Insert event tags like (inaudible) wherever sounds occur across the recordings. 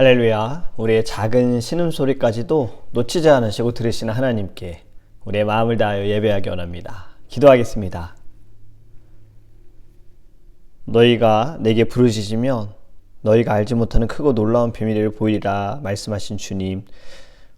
할렐루야. 우리의 작은 신음소리까지도 놓치지 않으시고 들으시는 하나님께 우리의 마음을 다하여 예배하기 원합니다. 기도하겠습니다. 너희가 내게 부르짖으면 너희가 알지 못하는 크고 놀라운 비밀을 보이리라 말씀하신 주님.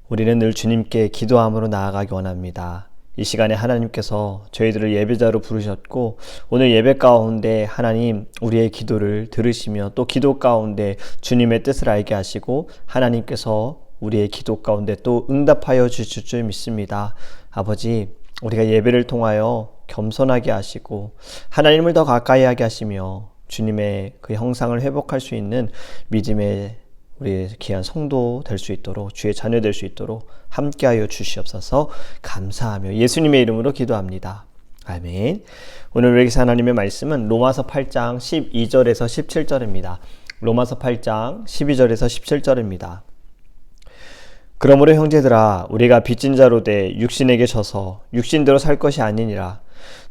우리는 늘 주님께 기도함으로 나아가기 원합니다. 이 시간에 하나님께서 저희들을 예배자로 부르셨고 오늘 예배 가운데 하나님 우리의 기도를 들으시며 또 기도 가운데 주님의 뜻을 알게 하시고 하나님께서 우리의 기도 가운데 또 응답하여 주실 줄 믿습니다. 아버지 우리가 예배를 통하여 겸손하게 하시고 하나님을 더 가까이 하게 하시며 주님의 그 형상을 회복할 수 있는 믿음의 우리 귀한 성도 될 수 있도록 주의 자녀 될 수 있도록 함께하여 주시옵소서 감사하며 예수님의 이름으로 기도합니다. 아멘. 오늘 우리에게 하나님의 말씀은 로마서 8장 12절에서 17절입니다. 로마서 8장 12절에서 17절입니다. 그러므로 형제들아 우리가 빚진 자로 돼 육신에게 져서 육신대로 살 것이 아니니라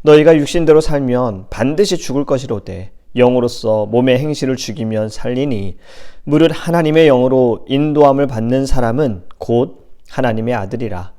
너희가 육신대로 살면 반드시 죽을 것이로되 영으로서 몸의 행실을 죽이면 살리니 무릇 하나님의 영으로 인도함을 받는 사람은 곧 하나님의 아들이라.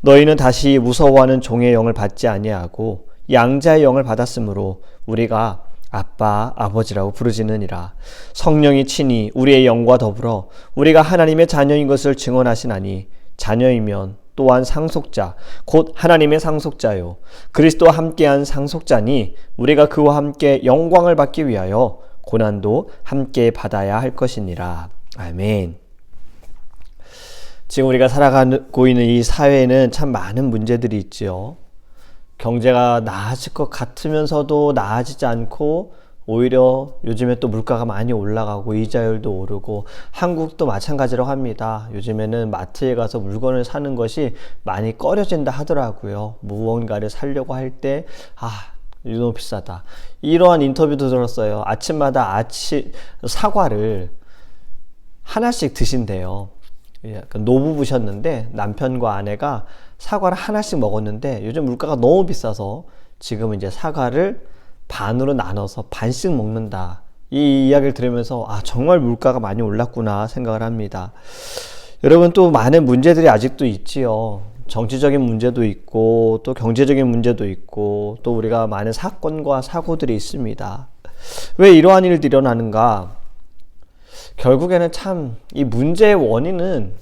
너희는 다시 무서워하는 종의 영을 받지 아니하고 양자의 영을 받았으므로 우리가 아빠, 아버지라고 부르지느니라. 성령이 친히 우리의 영과 더불어 우리가 하나님의 자녀인 것을 증언하시나니 자녀이면 또한 상속자, 곧 하나님의 상속자요. 그리스도와 함께한 상속자니 우리가 그와 함께 영광을 받기 위하여 고난도 함께 받아야 할 것이니라. 아멘. 지금 우리가 살아가고 있는 이 사회에는 참 많은 문제들이 있지요. 경제가 나아질 것 같으면서도 나아지지 않고 오히려 요즘에 또 물가가 많이 올라가고 이자율도 오르고 한국도 마찬가지라고 합니다. 요즘에는 마트에 가서 물건을 사는 것이 많이 꺼려진다 하더라고요. 무언가를 사려고 할 때, 아, 너무 비싸다. 이러한 인터뷰도 들었어요. 아침마다 아침, 사과를 하나씩 드신대요. 예, 노부부셨는데 남편과 아내가 사과를 하나씩 먹었는데 요즘 물가가 너무 비싸서 지금은 이제 사과를 반으로 나눠서 반씩 먹는다. 이 이야기를 들으면서 아 정말 물가가 많이 올랐구나 생각을 합니다. 여러분 또 많은 문제들이 아직도 있지요. 정치적인 문제도 있고 또 경제적인 문제도 있고 또 우리가 많은 사건과 사고들이 있습니다. 왜 이러한 일들이 일어나는가? 결국에는 참 이 문제의 원인은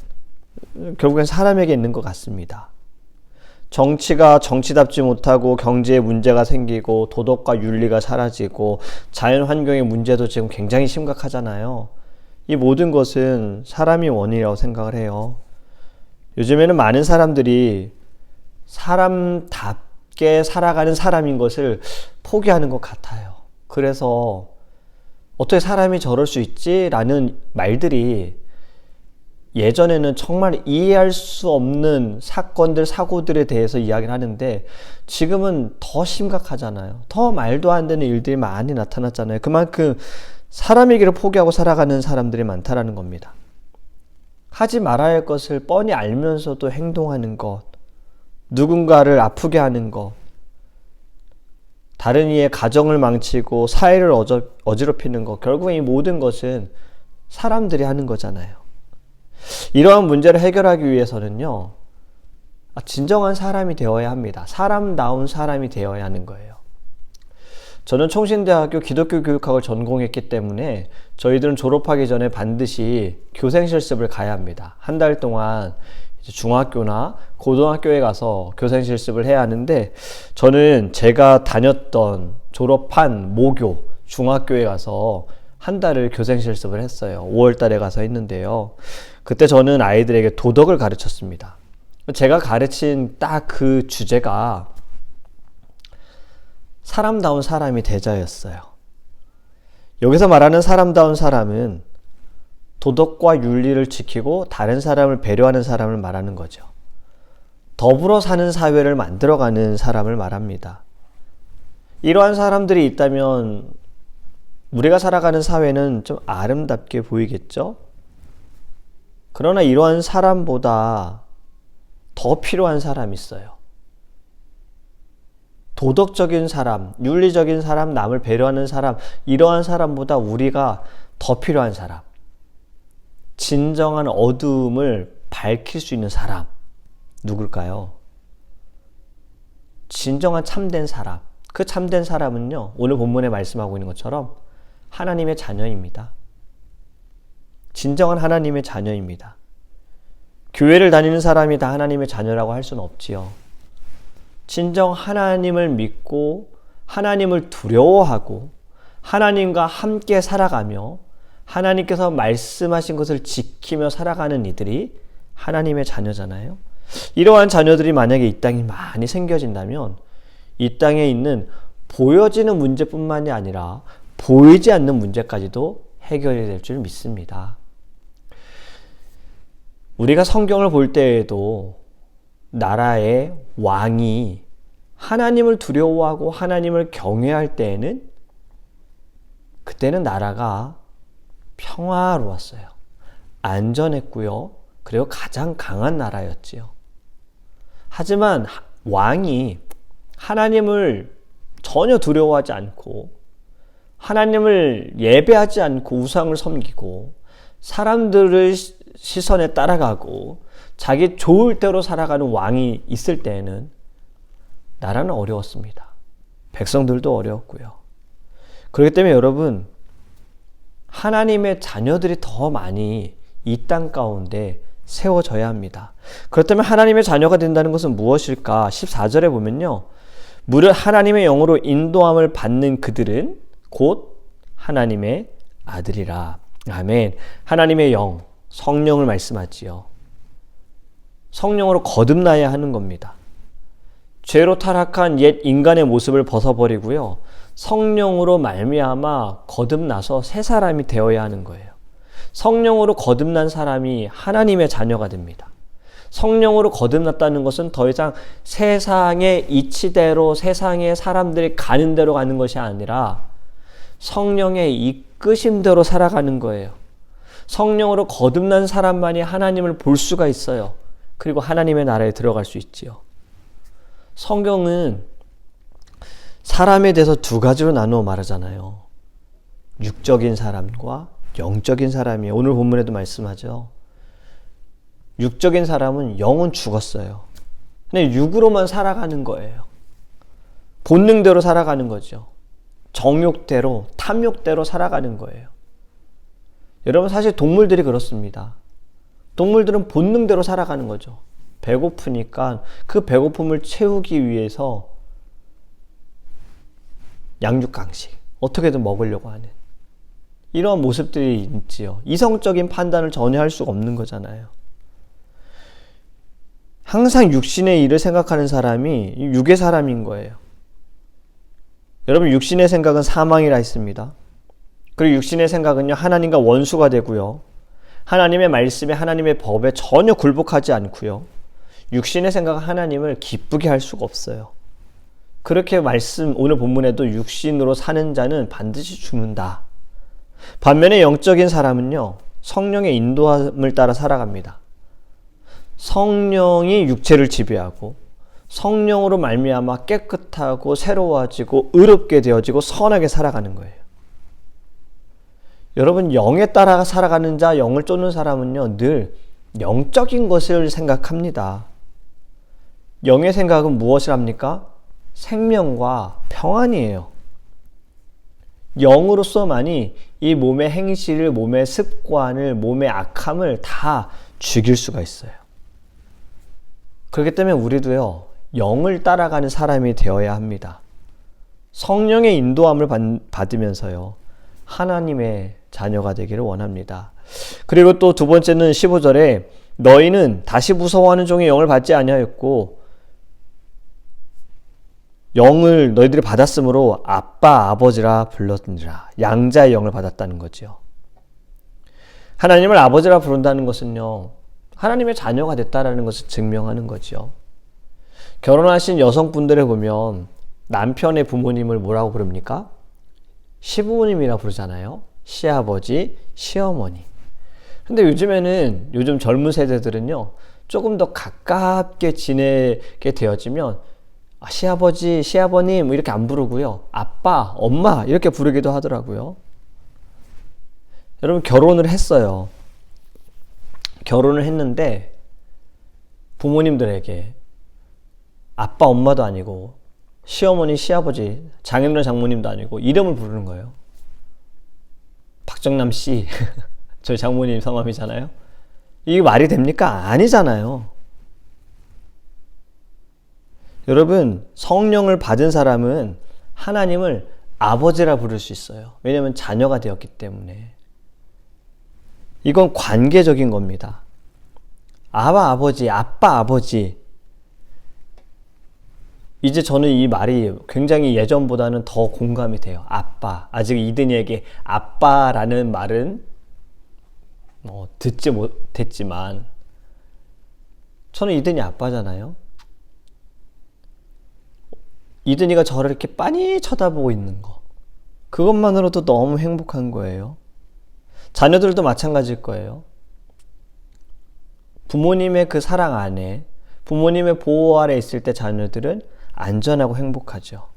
결국엔 사람에게 있는 것 같습니다. 정치가 정치답지 못하고 경제에 문제가 생기고 도덕과 윤리가 사라지고 자연 환경의 문제도 지금 굉장히 심각하잖아요. 이 모든 것은 사람이 원인이라고 생각을 해요. 요즘에는 많은 사람들이 사람답게 살아가는 사람인 것을 포기하는 것 같아요. 그래서 어떻게 사람이 저럴 수 있지? 라는 말들이 예전에는 정말 이해할 수 없는 사건들, 사고들에 대해서 이야기를 하는데 지금은 더 심각하잖아요. 더 말도 안 되는 일들이 많이 나타났잖아요. 그만큼 사람의 길을 포기하고 살아가는 사람들이 많다라는 겁니다. 하지 말아야 할 것을 뻔히 알면서도 행동하는 것, 누군가를 아프게 하는 것, 다른 이의 가정을 망치고 사회를 어저, 어지럽히는 것, 결국에 이 모든 것은 사람들이 하는 거잖아요. 이러한 문제를 해결하기 위해서는요, 아, 진정한 사람이 되어야 합니다. 사람다운 사람이 되어야 하는 거예요. 저는 총신대학교 기독교 교육학을 전공했기 때문에 저희들은 졸업하기 전에 반드시 교생 실습을 가야 합니다. 한 달 동안 중학교나 고등학교에 가서 교생 실습을 해야 하는데 저는 제가 다녔던 졸업한 모교 중학교에 가서 한 달을 교생 실습을 했어요. 5월 달에 가서 했는데요. 그때 저는 아이들에게 도덕을 가르쳤습니다. 제가 가르친 딱 그 주제가 사람다운 사람이 되자였어요. 여기서 말하는 사람다운 사람은 도덕과 윤리를 지키고 다른 사람을 배려하는 사람을 말하는 거죠. 더불어 사는 사회를 만들어가는 사람을 말합니다. 이러한 사람들이 있다면 우리가 살아가는 사회는 좀 아름답게 보이겠죠? 그러나 이러한 사람보다 더 필요한 사람이 있어요. 도덕적인 사람, 윤리적인 사람, 남을 배려하는 사람, 이러한 사람보다 우리가 더 필요한 사람. 진정한 어둠을 밝힐 수 있는 사람 누굴까요? 진정한 참된 사람. 그 참된 사람은요. 오늘 본문에 말씀하고 있는 것처럼 하나님의 자녀입니다. 진정한 하나님의 자녀입니다. 교회를 다니는 사람이 다 하나님의 자녀라고 할 수는 없지요. 진정 하나님을 믿고 하나님을 두려워하고 하나님과 함께 살아가며 하나님께서 말씀하신 것을 지키며 살아가는 이들이 하나님의 자녀잖아요. 이러한 자녀들이 만약에 이 땅에 많이 생겨진다면 이 땅에 있는 보여지는 문제뿐만이 아니라 보이지 않는 문제까지도 해결이 될 줄 믿습니다. 우리가 성경을 볼 때에도 나라의 왕이 하나님을 두려워하고 하나님을 경외할 때에는 그때는 나라가 평화로웠어요. 안전했고요. 그리고 가장 강한 나라였지요. 하지만 왕이 하나님을 전혀 두려워하지 않고 하나님을 예배하지 않고 우상을 섬기고 사람들의 시선에 따라가고 자기 좋을 대로 살아가는 왕이 있을 때에는 나라는 어려웠습니다. 백성들도 어려웠고요. 그렇기 때문에 여러분 하나님의 자녀들이 더 많이 이 땅 가운데 세워져야 합니다. 그렇다면 하나님의 자녀가 된다는 것은 무엇일까? 14절에 보면요. 무릇 하나님의 영으로 인도함을 받는 그들은 곧 하나님의 아들이라. 아멘. 하나님의 영, 성령을 말씀하지요. 성령으로 거듭나야 하는 겁니다. 죄로 타락한 옛 인간의 모습을 벗어버리고요. 성령으로 말미암아 거듭나서 새 사람이 되어야 하는 거예요. 성령으로 거듭난 사람이 하나님의 자녀가 됩니다. 성령으로 거듭났다는 것은 더 이상 세상의 이치대로 세상의 사람들이 가는 대로 가는 것이 아니라 성령의 이끄심대로 살아가는 거예요. 성령으로 거듭난 사람만이 하나님을 볼 수가 있어요. 그리고 하나님의 나라에 들어갈 수 있지요. 성경은 사람에 대해서 두 가지로 나누어 말하잖아요. 육적인 사람과 영적인 사람이에요. 오늘 본문에도 말씀하죠. 육적인 사람은 영은 죽었어요. 근데 육으로만 살아가는 거예요. 본능대로 살아가는 거죠. 정욕대로, 탐욕대로 살아가는 거예요. 여러분, 사실 동물들이 그렇습니다. 동물들은 본능대로 살아가는 거죠. 배고프니까 그 배고픔을 채우기 위해서 양육강식, 어떻게든 먹으려고 하는. 이러한 모습들이 있지요. 이성적인 판단을 전혀 할 수가 없는 거잖아요. 항상 육신의 일을 생각하는 사람이 육의 사람인 거예요. 여러분, 육신의 생각은 사망이라 했습니다. 그리고 육신의 생각은요, 하나님과 원수가 되고요. 하나님의 말씀에, 하나님의 법에 전혀 굴복하지 않고요. 육신의 생각은 하나님을 기쁘게 할 수가 없어요. 그렇게 말씀, 오늘 본문에도 육신으로 사는 자는 반드시 죽는다. 반면에 영적인 사람은요, 성령의 인도함을 따라 살아갑니다. 성령이 육체를 지배하고 성령으로 말미암아 깨끗하고 새로워지고 의롭게 되어지고 선하게 살아가는 거예요. 여러분 영에 따라 살아가는 자, 영을 쫓는 사람은요 늘 영적인 것을 생각합니다. 영의 생각은 무엇을 합니까? 생명과 평안이에요. 영으로서만이 이 몸의 행실을, 몸의 습관을, 몸의 악함을 다 죽일 수가 있어요. 그렇기 때문에 우리도요, 영을 따라가는 사람이 되어야 합니다. 성령의 인도함을 받으면서요, 하나님의 자녀가 되기를 원합니다. 그리고 또 두 번째는 15절에 너희는 다시 무서워하는 종의 영을 받지 아니하였고 영을 너희들이 받았으므로 아빠 아버지라 불렀느니라 양자의 영을 받았다는 거죠. 하나님을 아버지라 부른다는 것은요 하나님의 자녀가 됐다라는 것을 증명하는 거죠. 결혼하신 여성분들을 보면 남편의 부모님을 뭐라고 부릅니까? 시부모님이라 부르잖아요. 시아버지, 시어머니. 근데 요즘에는 요즘 젊은 세대들은요. 조금 더 가깝게 지내게 되어지면 아, 시아버지, 시아버님 뭐 이렇게 안 부르고요. 아빠, 엄마 이렇게 부르기도 하더라고요. 여러분 결혼을 했어요. 결혼을 했는데 부모님들에게 아빠 엄마도 아니고 시어머니 시아버지 장인어른 장모님도 아니고 이름을 부르는 거예요. 박정남 씨 (laughs) 저희 장모님 성함이잖아요. 이게 말이 됩니까? 아니잖아요. 여러분 성령을 받은 사람은 하나님을 아버지라 부를 수 있어요. 왜냐하면 자녀가 되었기 때문에. 이건 관계적인 겁니다. 아바 아버지, 아빠 아버지. 이제 저는 이 말이 굉장히 예전보다는 더 공감이 돼요. 아빠. 아직 이든이에게 아빠라는 말은 뭐 듣지 못했지만 저는 이든이 아빠잖아요. 이든이가 저를 이렇게 빤히 쳐다보고 있는 거. 그것만으로도 너무 행복한 거예요. 자녀들도 마찬가지일 거예요. 부모님의 그 사랑 안에, 부모님의 보호 아래 있을 때 자녀들은 안전하고 행복하죠.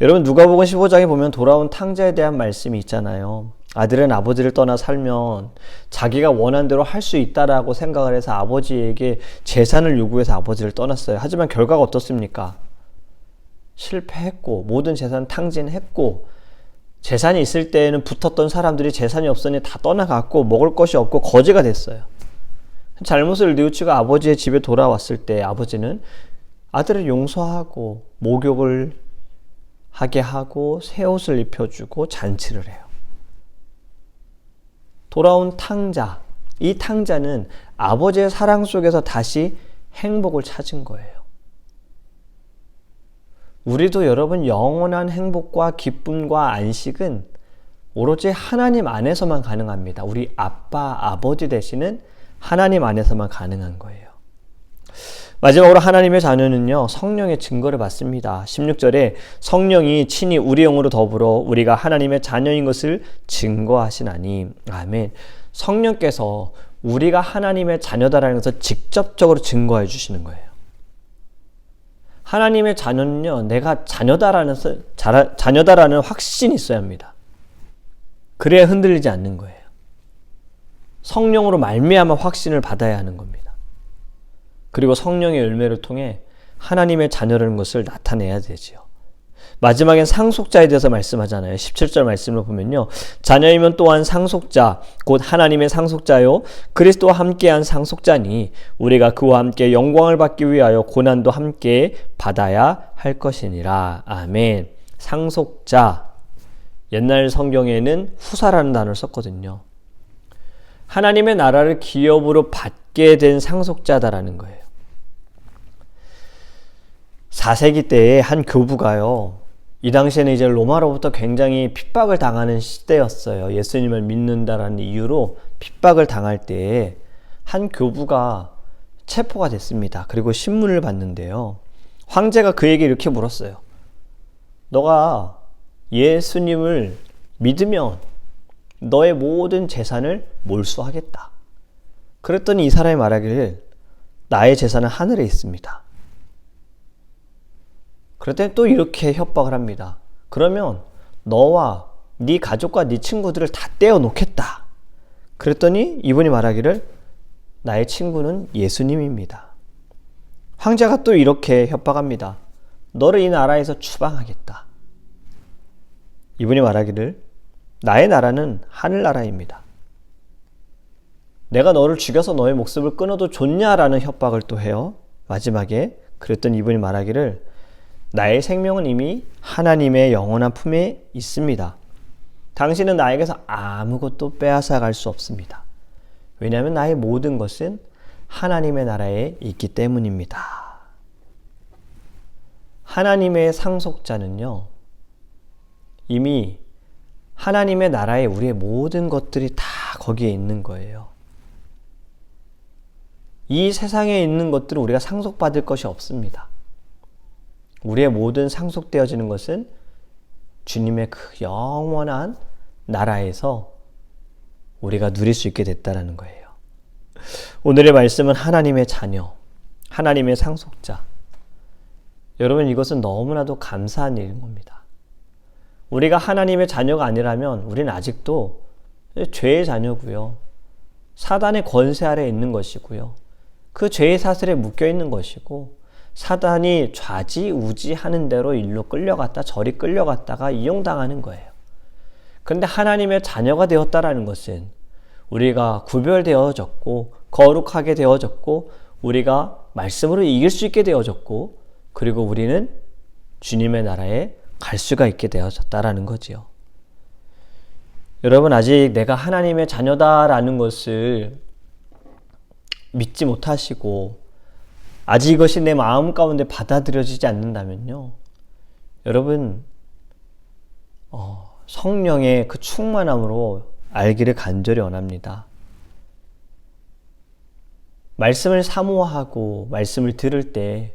여러분, 누가복음 15장에 보면 돌아온 탕자에 대한 말씀이 있잖아요. 아들은 아버지를 떠나 살면 자기가 원한 대로 할 수 있다라고 생각을 해서 아버지에게 재산을 요구해서 아버지를 떠났어요. 하지만 결과가 어떻습니까? 실패했고 모든 재산 탕진했고 재산이 있을 때에는 붙었던 사람들이 재산이 없으니 다 떠나갔고 먹을 것이 없고 거지가 됐어요. 잘못을 뉘우치고 아버지의 집에 돌아왔을 때 아버지는 아들을 용서하고 목욕을 하게 하고 새 옷을 입혀주고 잔치를 해요. 돌아온 탕자, 이 탕자는 아버지의 사랑 속에서 다시 행복을 찾은 거예요. 우리도 여러분 영원한 행복과 기쁨과 안식은 오로지 하나님 안에서만 가능합니다. 우리 아빠, 아버지 되시는 하나님 안에서만 가능한 거예요. 마지막으로 하나님의 자녀는요, 성령의 증거를 받습니다. 16절에 성령이 친히 우리 영으로 더불어 우리가 하나님의 자녀인 것을 증거하시나니, 아멘. 성령께서 우리가 하나님의 자녀다라는 것을 직접적으로 증거해 주시는 거예요. 하나님의 자녀는요, 내가 자녀다라는, 자녀다라는 확신이 있어야 합니다. 그래야 흔들리지 않는 거예요. 성령으로 말미암아 확신을 받아야 하는 겁니다. 그리고 성령의 열매를 통해 하나님의 자녀라는 것을 나타내야 되지요. 마지막엔 상속자에 대해서 말씀하잖아요. 17절 말씀을 보면요. 자녀이면 또한 상속자, 곧 하나님의 상속자요. 그리스도와 함께한 상속자니 우리가 그와 함께 영광을 받기 위하여 고난도 함께 받아야 할 것이니라. 아멘. 상속자. 옛날 성경에는 후사라는 단어를 썼거든요. 하나님의 나라를 기업으로 받게 된 상속자다라는 거예요. 4세기 때에 한 교부가요. 이 당시에는 이제 로마로부터 굉장히 핍박을 당하는 시대였어요. 예수님을 믿는다라는 이유로 핍박을 당할 때에 한 교부가 체포가 됐습니다. 그리고 신문을 봤는데요. 황제가 그에게 이렇게 물었어요. 너가 예수님을 믿으면 너의 모든 재산을 몰수하겠다. 그랬더니 이 사람이 말하기를 나의 재산은 하늘에 있습니다. 그럴 또 이렇게 협박을 합니다. 그러면 너와 네 가족과 네 친구들을 다 떼어 놓겠다. 그랬더니 이분이 말하기를 나의 친구는 예수님입니다. 황제가 또 이렇게 협박합니다. 너를 이 나라에서 추방하겠다. 이분이 말하기를 나의 나라는 하늘나라입니다. 내가 너를 죽여서 너의 목숨을 끊어도 좋냐라는 협박을 또 해요. 마지막에 그랬던 이분이 말하기를 나의 생명은 이미 하나님의 영원한 품에 있습니다. 당신은 나에게서 아무것도 빼앗아 갈 수 없습니다. 왜냐하면 나의 모든 것은 하나님의 나라에 있기 때문입니다. 하나님의 상속자는요, 이미 하나님의 나라에 우리의 모든 것들이 다 거기에 있는 거예요. 이 세상에 있는 것들은 우리가 상속받을 것이 없습니다. 우리의 모든 상속되어지는 것은 주님의 그 영원한 나라에서 우리가 누릴 수 있게 됐다라는 거예요. 오늘의 말씀은 하나님의 자녀, 하나님의 상속자. 여러분 이것은 너무나도 감사한 일인 겁니다. 우리가 하나님의 자녀가 아니라면 우리는 아직도 죄의 자녀고요. 사단의 권세 아래 있는 것이고요. 그 죄의 사슬에 묶여 있는 것이고 사단이 좌지우지 하는 대로 일로 끌려갔다 저리 끌려갔다가 이용당하는 거예요. 그런데 하나님의 자녀가 되었다라는 것은 우리가 구별되어졌고 거룩하게 되어졌고 우리가 말씀으로 이길 수 있게 되어졌고 그리고 우리는 주님의 나라에 갈 수가 있게 되어졌다라는 거지요. 여러분 아직 내가 하나님의 자녀다라는 것을 믿지 못하시고 아직 이것이 내 마음 가운데 받아들여지지 않는다면요. 여러분 어, 성령의 그 충만함으로 알기를 간절히 원합니다. 말씀을 사모하고 말씀을 들을 때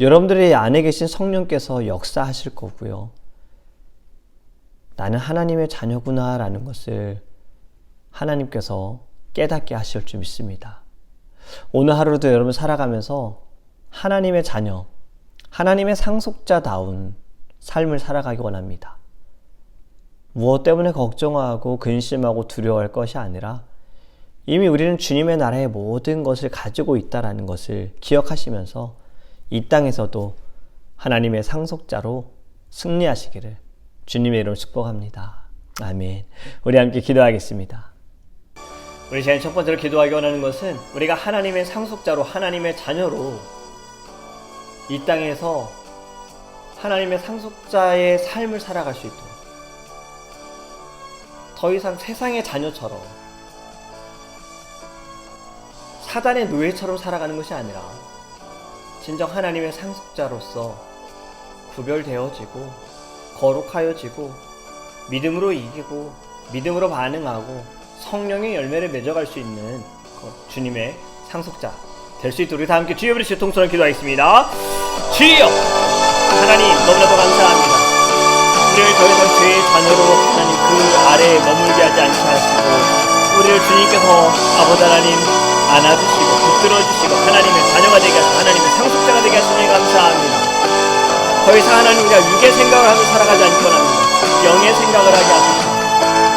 여러분들의 안에 계신 성령께서 역사하실 거고요. 나는 하나님의 자녀구나라는 것을 하나님께서 깨닫게 하실 줄 믿습니다. 오늘 하루도 여러분 살아가면서 하나님의 자녀, 하나님의 상속자다운 삶을 살아가기 원합니다. 무엇 때문에 걱정하고 근심하고 두려워할 것이 아니라 이미 우리는 주님의 나라의 모든 것을 가지고 있다라는 것을 기억하시면서 이 땅에서도 하나님의 상속자로 승리하시기를 주님의 이름으로 축복합니다. 아멘. 우리 함께 기도하겠습니다. 우리 시간 첫 번째로 기도하기 원하는 것은 우리가 하나님의 상속자로 하나님의 자녀로 이 땅에서 하나님의 상속자의 삶을 살아갈 수 있도록 더 이상 세상의 자녀처럼 사단의 노예처럼 살아가는 것이 아니라 진정 하나님의 상속자로서 구별되어지고 거룩하여지고 믿음으로 이기고 믿음으로 반응하고 성령의 열매를 맺어갈 수 있는 그 주님의 상속자 될 수 있도록 다 함께 주여 부르시고 통솔한 기도하겠습니다. 주여 하나님 너무나도 감사합니다. 우리를 더 이상 죄의 자녀로 하나님 그 아래에 머물게 하지 않게 하시고 우리를 주님께서 아버지 하나님 안아주시고 붙들어주시고 하나님의 자녀가 되게 하시고 하나님의 상속자가 되게 하시니 감사합니다. 더 이상 하나님 우리가 육의 생각을 하며 살아가지 않기 원합니다. 영의 생각을 하게 하소서.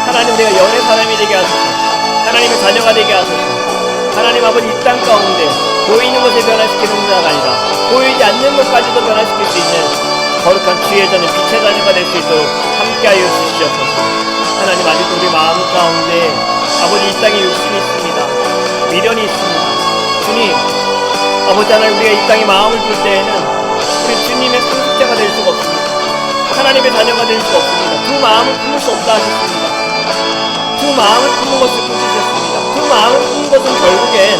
하나님 우리가 영의 사람이 되게 하소서. 하나님의 자녀가 되게 하소서. 하나님 아버지 이 땅 가운데 보이는 것을 변화시키는 자가 아니라 보이지 않는 것까지도 변화시킬 수 있는 거룩한 주의 자는 빛의 자녀가 될 수 있도록 함께하여 주시옵소서. 하나님 아직도 우리 마음 가운데 아버지 이 땅에 욕심이 있습니다. 미련이 있습니다. 주님, 아버지 하나님 우리가 이 땅에 마음을 둘 때에는 우리 주님의 상속자가 될 수가 없습니다. 하나님의 자녀가 될 수가 없습니다. 두 마음을 품을 수 없다 하셨습니다. 두 마음을 품는 것을 품으셨습니다. 두 마음을 품는 것은 결국엔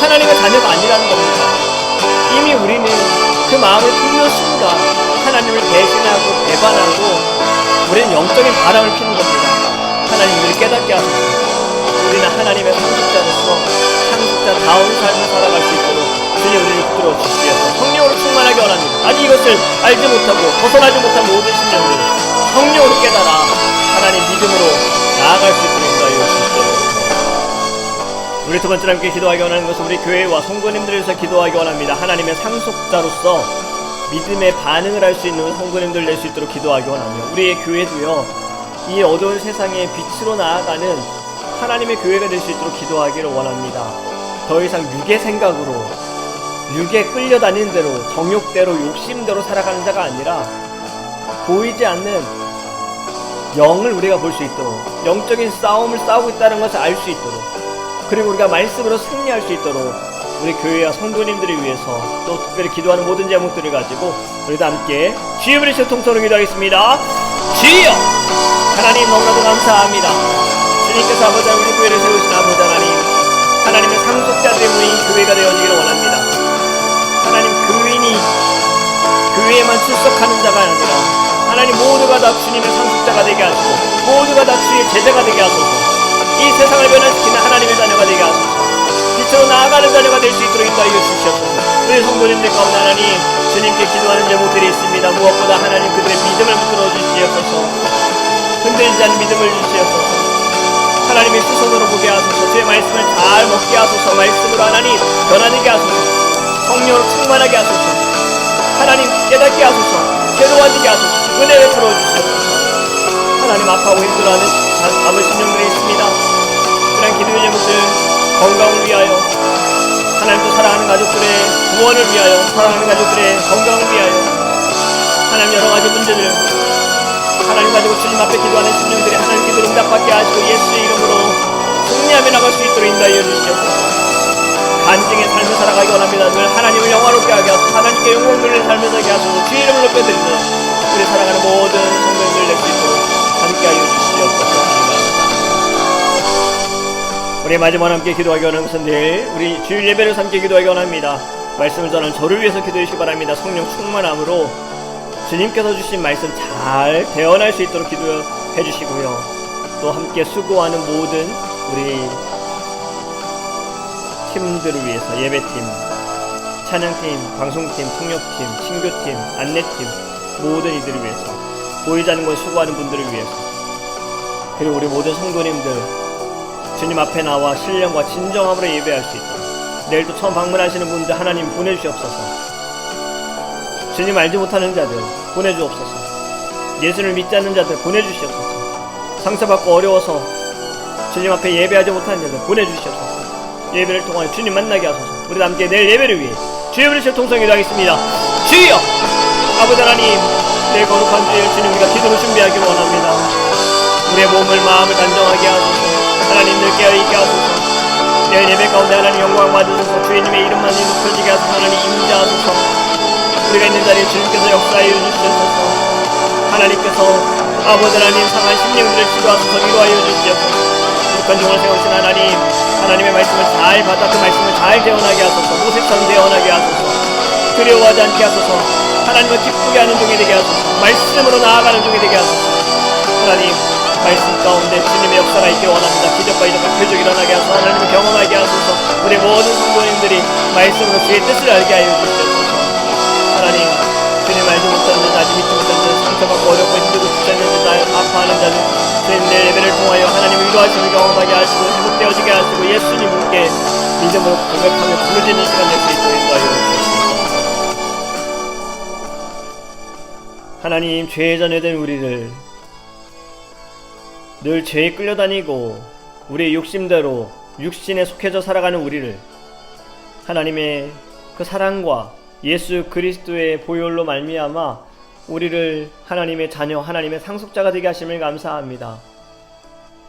하나님의 자녀가 아니라는 겁니다. 이미 우리는 그 마음을 품는 순간 하나님을 배신하고 배반하고 우리는 영적인 바람을 피는 겁니다. 하나님 우리를 깨닫게 하소서. 우리는 하나님의 상속자로서 상속자다운 삶을 살아갈 수 있도록 주님 우리를 붙들어 주시옵소서. 성령으로 충만하게 원합니다. 아직 이것을 알지 못하고 벗어나지 못한 모든 심령들 성령으로 깨달아 하나님 믿음으로 나아갈 수 있도록 인도하여 주시옵소서. 우리 두 번째로 함께 기도하기 원하는 것은 우리 교회와 성도님들을 위해서 기도하기 원합니다. 하나님의 상속자로서 믿음의 반응을 할 수 있는 성도님들 될수 있도록 기도하기 원하며 우리의 교회도요 이 어두운 세상에 빛으로 나아가는 하나님의 교회가 될 수 있도록 기도하기를 원합니다. 더 이상 육의 생각으로 육에 끌려다니는 대로 정욕대로 욕심대로 살아가는 자가 아니라 보이지 않는 영을 우리가 볼 수 있도록 영적인 싸움을 싸우고 있다는 것을 알 수 있도록 그리고 우리가 말씀으로 승리할 수 있도록 우리 교회와 성도님들을 위해서 또 특별히 기도하는 모든 제목들을 가지고 우리도 함께 주여 부르시고 통성으로 기도하겠습니다. 주여 하나님 너무나도 감사합니다. 주님께서 아버지 우리 교회를 세우신 아버지 하나님 하나님의 상속자들의 모인 교회가 되어지기를 원합니다. 교회에만 출석하는 자가 아니라 하나님 모두가 다 주님의 상속자가 되게 하시고 모두가 다 주의 제자가 되게 하소서. 이 세상을 변화시키는 하나님의 자녀가 되게 하소서. 빛으로 나아가는 자녀가 될 수 있도록 인도하여 주시옵소서. 우리 성도님들 가운데 하나님 주님께 기도하는 제목들이 있습니다. 무엇보다 하나님 그들의 믿음을 붙들어 주시옵소서. 흔들리지 않는 믿음을 주시옵소서. 하나님의 수선으로 보게 하소서. 주의 말씀을 잘 먹게 하소서. 말씀으로 하나님 변화되게 하소서. 성령으로 충만하게 하소서 하나님 깨닫게 하소서. 새로워지게 하소서. 은혜를 풀어주시옵소서. 하나님 아파하고 힘들어하는 아버지 신령들이 있습니다. 확실한 기도의 제목들 건강을 위하여 하나님도 사랑하는 가족들의 구원을 위하여 사랑하는 가족들의 건강을 위하여 하나님 여러 가지 문제들 하나님 가지고 주님 앞에 기도하는 심령들이 하나님 기도를 응답받게 하시고 예수의 이름으로 승리하며 나갈 수 있도록 인도하여 주시옵소서 원합니다 늘 하나님을 영화롭게 하게 하소서 하나님께 영광 돌리는 삶을 살게 하소서 주의 이름을 높여드리는 우리 사랑하는 모든 성도님들 낼수 있도록 함께하여 주시옵소서 우리 마지막 함께 기도하기 원하는 것은 내일 우리 주일 예배를 함께 기도하기 원합니다. 말씀을 전하는 저를 위해서 기도해 주시기 바랍니다. 성령 충만함으로 주님께서 주신 말씀 잘 대언할 수 있도록 기도해 주시고요. 또 함께 수고하는 모든 우리 팀들을 위해서 예배팀, 찬양팀, 방송팀, 통역팀, 신교팀, 안내팀 모든 이들을 위해서 보이지 않는 곳 수고하는 분들을 위해서 그리고 우리 모든 성도님들 주님 앞에 나와 신령과 진정함으로 예배할 수 있도록 내일도 처음 방문하시는 분들 하나님 보내주시옵소서. 주님 알지 못하는 자들 보내주옵소서. 예수를 믿지 않는 자들 보내주시옵소서. 상처받고 어려워서 주님 앞에 예배하지 못하는 자들 보내주시옵소서. 예배를 통하여 주님 만나게 하소서. 우리 함께 내일 예배를 위해 주의 부르실 통성 기도 하겠습니다. 주여! 아버지 하나님 내 거룩한 주일 주님과 기도를 준비하기 원합니다. 우리의 몸을 마음을 단정하게 하소서. 하나님들 깨어있게 하소서. 내일 예배 가운데 하나님 영광 받으소서. 주님의 이름만 높여지게 하소서. 하나님 임자하소서. 우리가 있는 자리에 주님께서 역사해 주시옵소서. 하나님께서 아버지 하나님 상한 심령들을 치료하소서. 위로하여 주시옵소서. 부족한 종을 세우신 하나님 하나님의 말씀을 잘 받아 그 말씀을 잘 대언하게 하소서. 모색처럼 대언하게 하소서. 두려워하지 않게 하소서. 하나님을 기쁘게 하는 종이 되게 하소서. 말씀으로 나아가는 종이 되게 하소서. 하나님 말씀 가운데 주님의 역사가 있기 원합니다. 기적과 이적과 표적 일어나게 하소서. 하나님을 경험하게 하소서. 우리 모든 성도님들이 말씀으로 주의 뜻을 알게 하여 주시옵소서. 하나님 주님 알지 못하는 자 아직 믿지 못하는 자 상처받고 어렵고 힘들고 지쳐있는 자 아파하는 자들 주님 내 예배를 통하여 하나님 위로하심을 경험하게 하시고 회복되어지게 하시고 예수님께 믿음으로 고백하며 부르짖는 시간 될 수 있도록 인도하여 하나님 죄에 전해된 우리를 늘 죄에 끌려다니고 우리의 욕심대로 육신에 속해져 살아가는 우리를 하나님의 그 사랑과 예수 그리스도의 보혈로 말미암아 우리를 하나님의 자녀, 하나님의 상속자가 되게 하심을 감사합니다.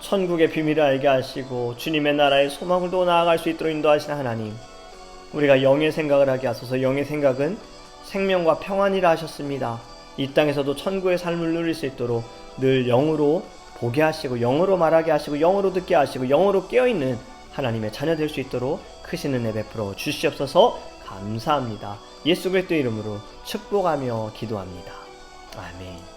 천국의 비밀을 알게 하시고 주님의 나라의 소망으로 나아갈 수 있도록 인도하시는 하나님. 우리가 영의 생각을 하게 하소서. 영의 생각은 생명과 평안이라 하셨습니다. 이 땅에서도 천국의 삶을 누릴 수 있도록 늘 영으로 보게 하시고 영으로 말하게 하시고 영으로 듣게 하시고 영으로 깨어 있는 하나님의 자녀 될 수 있도록 크신 은혜 베풀어 주시옵소서. 감사합니다. 예수 그리스도 이름으로 축복하며 기도합니다. 아멘.